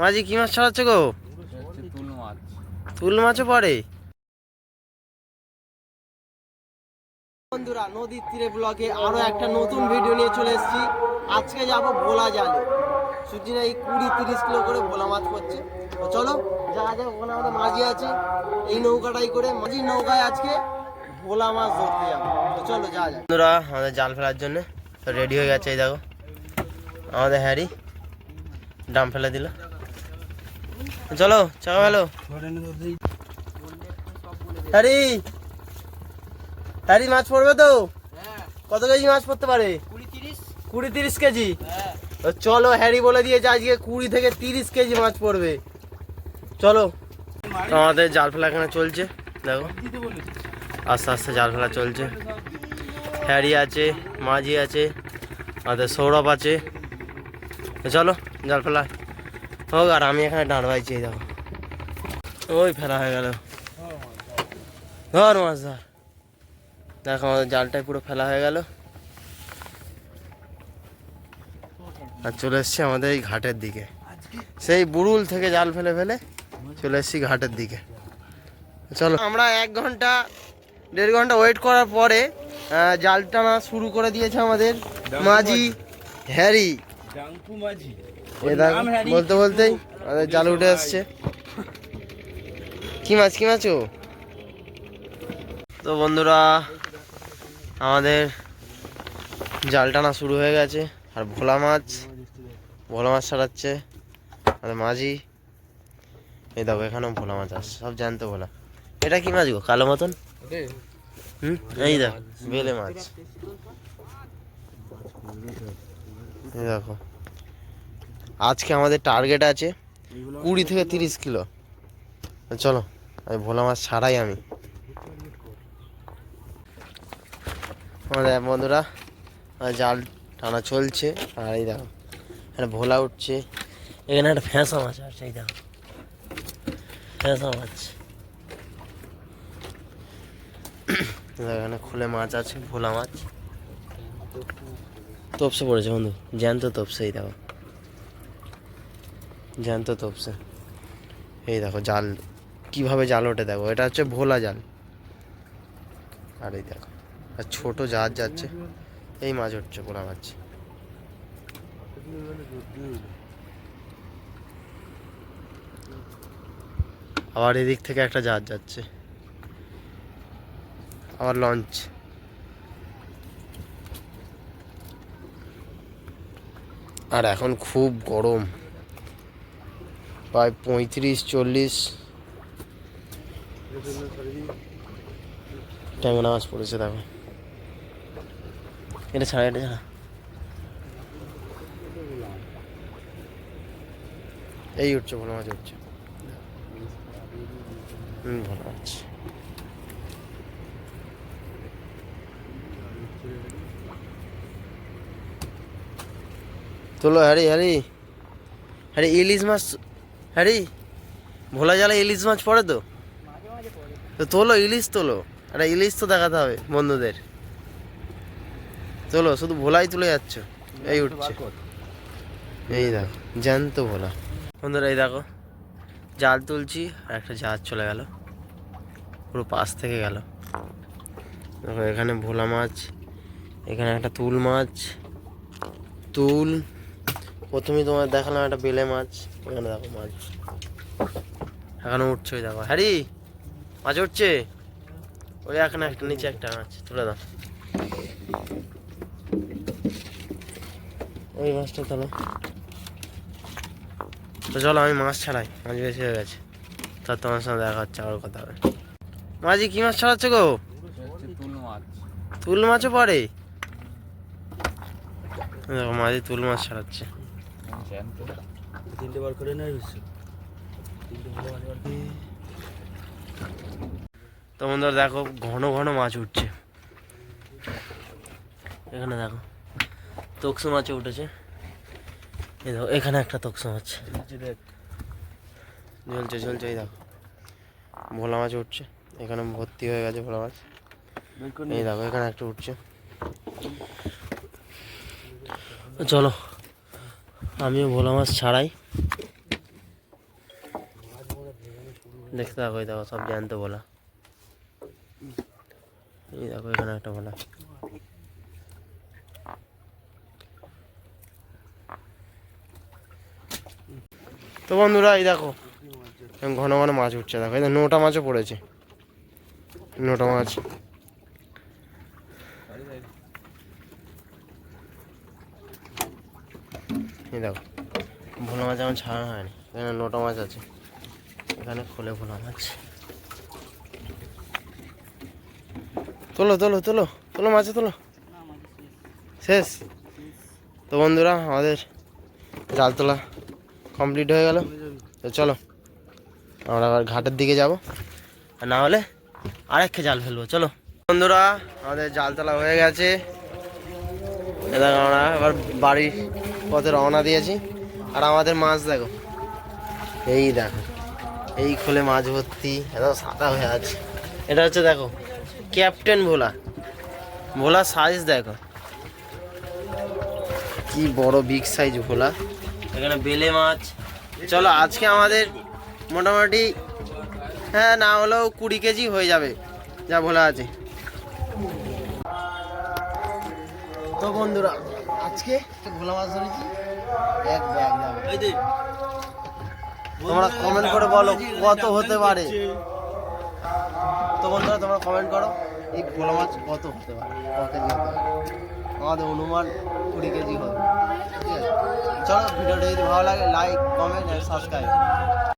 মাঝি কি মাছ ছাড়াচ্ছে গো? তুল মাছ তুল মাছও পড়ে। বন্ধুরা নদীর তীরে ব্লগে আরও একটা নতুন ভিডিও নিয়ে চলে এসেছি। আজকে যাব ভোলা জালে। সুজিনা এই কুড়ি তিরিশ কিলো করে ভোলা মাছ পড়ছে তো চলো যা যা ওখানে আমাদের মাঝি আছে। এই নৌকাটাই করে মাঝি নৌকায় আজকে ভোলা মাছ ধরতে যাব। তো চলো যা যা বন্ধুরা আমাদের জাল ফেলার জন্য তো রেডি হয়ে গেছে এই দেখো। আমাদের হ্যারি ডাম ফেলে দিল। চলো, চাও হ্যালো। হ্যারি হ্যারি মাছ পড়বে তো? কত কেজি মাছ পড়তে পারে? কুড়ি তিরিশ কেজি? চলো, হ্যারি বলে দিয়েছে আজকে কুড়ি থেকে তিরিশ কেজি মাছ পড়বে। চলো। আমাদের জাল ফেলা এখানে চলছে, দেখো। আস্তে আস্তে জাল ফেলা চলছে। হ্যারি আছে, মাঝি আছে, আমাদের সৌরভ আছে। চলো, জাল ফেলা। হোক, আর আমি এখানে ডাঁড় এই দেখো। ওই ফেলা হয়ে গেল। ধর মাছ, ধর। দেখো আমাদের জালটাই পুরো ফেলা হয়ে গেল। আর চলে এসছি আমাদের এই ঘাটের দিকে। সেই বুড়ুল থেকে জাল ফেলে ফেলে চলে এসছি ঘাটের দিকে। চলো। আমরা এক ঘণ্টা, দেড় ঘণ্টা ওয়েট করার পরে জাল টানা শুরু করে দিয়েছে আমাদের মাঝি হ্যারি। মাঝি। বলতে বলতেই জাল উঠে আসছে। কি মাছ কি মাছ ও? তো বন্ধুরা, আমাদের জাল টানা শুরু হয়ে গেছে, আর ভোলা মাছ ভোলা মাছ সারাচ্ছে আমাদের মাঝি। এই দেখো, এখানেও ভোলা মাছ আসছে, সব জানতো ভোলা। এটা কি মাছ গো, কালো মতন? হুম, এই দেখো, বেলে মাছ। এই দেখো আজকে আমাদের টার্গেট আছে কুড়ি থেকে তিরিশ কিলো। চলো, আমি ভোলা মাছ ছাড়াই আমি। আমাদের বন্ধুরা জাল টানা চলছে, আর এই দেখো একটা ভোলা উঠছে। এখানে একটা ফ্যাঁসা মাছ আছে, এই দেখো। ফ্যাঁসা মাছ। এখানে খুলে মাছ আছে, ভোলা মাছ। তপসে পড়েছে বন্ধু, জ্যান্ত তপসে, এই দেখো। জ্যান্ত তপসে। এই দেখো জাল, কীভাবে জাল ওঠে দেখো, এটা হচ্ছে ভোলা জাল। আর এই দেখো, আর ছোট জাহাজ যাচ্ছে, এই মাছ উঠছে ভোলা মাছ। আবার এদিক থেকে একটা জাহাজ যাচ্ছে। আবার লঞ্চ আর এখন খুব গরম। প্রায় পঁয়ত্রিশ, চল্লিশ। ট্যাংরা মাছ পড়েছে দেখো। এটা ছাড়া এটা ছাড়া। এই উঠছে ভালো মাছ উঠছে হুম, ভালো মাছ। তোলো, হ্যারি হ্যারি। হ্যারি, ইলিশ মাছ হ্যারি ভোলা জালে ইলিশ মাছ পড়ে তো? তো তোলো, ইলিশ তোলো। একটা ইলিশ তো দেখাতে হবে বন্ধুদের। তোলো, শুধু ভোলাই তুলে যাচ্ছ। এই উঠছে। এই দেখো, জ্যান্ত ভোলা। বন্ধুরা, এই দেখো, জাল তুলছি, আর একটা জাহাজ চলে গেল। পুরো পাশ থেকে গেল। দেখো, এখানে ভোলা মাছ, এখানে একটা তুল মাছ। তুল প্রথমেই তোমার দেখালাম একটা বেলে মাছ এখানে দেখো মাছ। এখানে উঠছে, ওই দেখো। হ্যারি, মাছ উঠছে? ওই এখানে একটা, নিচে একটা মাছ, তুলে দাও। ওই মাছটা তোলো। তো চলো, আমি মাছ ছাড়াই। মাছ বেশি হয়ে গেছে। তার তোমার সঙ্গে দেখা হচ্ছে, আবার কথা হবে। মাঝি, কি মাছ ছাড়াচ্ছে গো? তুল মাছও পড়ে? দেখো, মাঝি তুল মাছ ছাড়াচ্ছে। তিনটে বার করে নেয় তো বন্ধুরা দেখো ঘন ঘন মাছ উঠছে। এখানে দেখো তকসু মাছ উঠেছে। এই দেখো এখানে একটা তকসু মাছ। দেখ। ঝলছে ঝলছে এই দেখো। ভোলা মাছ উঠছে। এখানে ভর্তি হয়ে গেছে ভোলা মাছ। বের এই দেখো এখানে একটা উঠছে। চলো আমিও ভোলা মাছ ছাড়াই। দেখতে থাকো দেখো, সব জ্যান্ত বলা এই দেখো, এখানে একটা বলা তো বন্ধুরা, এই দেখো, ঘন ঘন মাছ উঠছে, দেখো, এই নোটা মাছও পড়েছে। নোটা মাছ। এই দেখো ভোলা মাছ এখন ছাড়া হয়নি, এখানে নোটা মাছ আছে, এখানে খোলে ভোলা মাছ। তোলো তোলো তোলো তোলো মাছে, তোলো। শেষ। তো বন্ধুরা, আমাদের জাল তোলা কমপ্লিট হয়ে গেল। তো চলো, আমরা আবার ঘাটের দিকে যাব। আর না হলে আরেককে জাল ফেলব, চলো। বন্ধুরা, আমাদের জাল তোলা হয়ে গেছে। আমরা এবার বাড়ির পথে রওনা দিয়েছি। আর আমাদের মাছ দেখো। এই দেখো, এই খোলে মাছ ভর্তি, এত সাদা হয়ে আছে। এটা হচ্ছে দেখো, ক্যাপ্টেন ভোলা। ভোলা সাইজ দেখো। কি বড় বিগ সাইজ ভোলা। এখানে বেলে মাছ। চলো, আজকে আমাদের মোটামুটি হ্যাঁ না হলেও কুড়ি কেজি হয়ে যাবে, যা ভোলা আছে। তো বন্ধুরা আজকে ভোলা মাছ ধরেছি। এক ব্যাগ তোমরা কমেন্ট করে বলো কত হতে পারে? তো বন্ধুরা তোমরা কমেন্ট করো এই ভোলা মাছ কত হতে পারে? কত কেজি হতে পারে? আমাদের অনুমান কুড়ি কেজি হবে। ঠিক আছে? চলো ভিডিওটা যদি ভালো লাগে লাইক কমেন্ট আর সাবস্ক্রাইব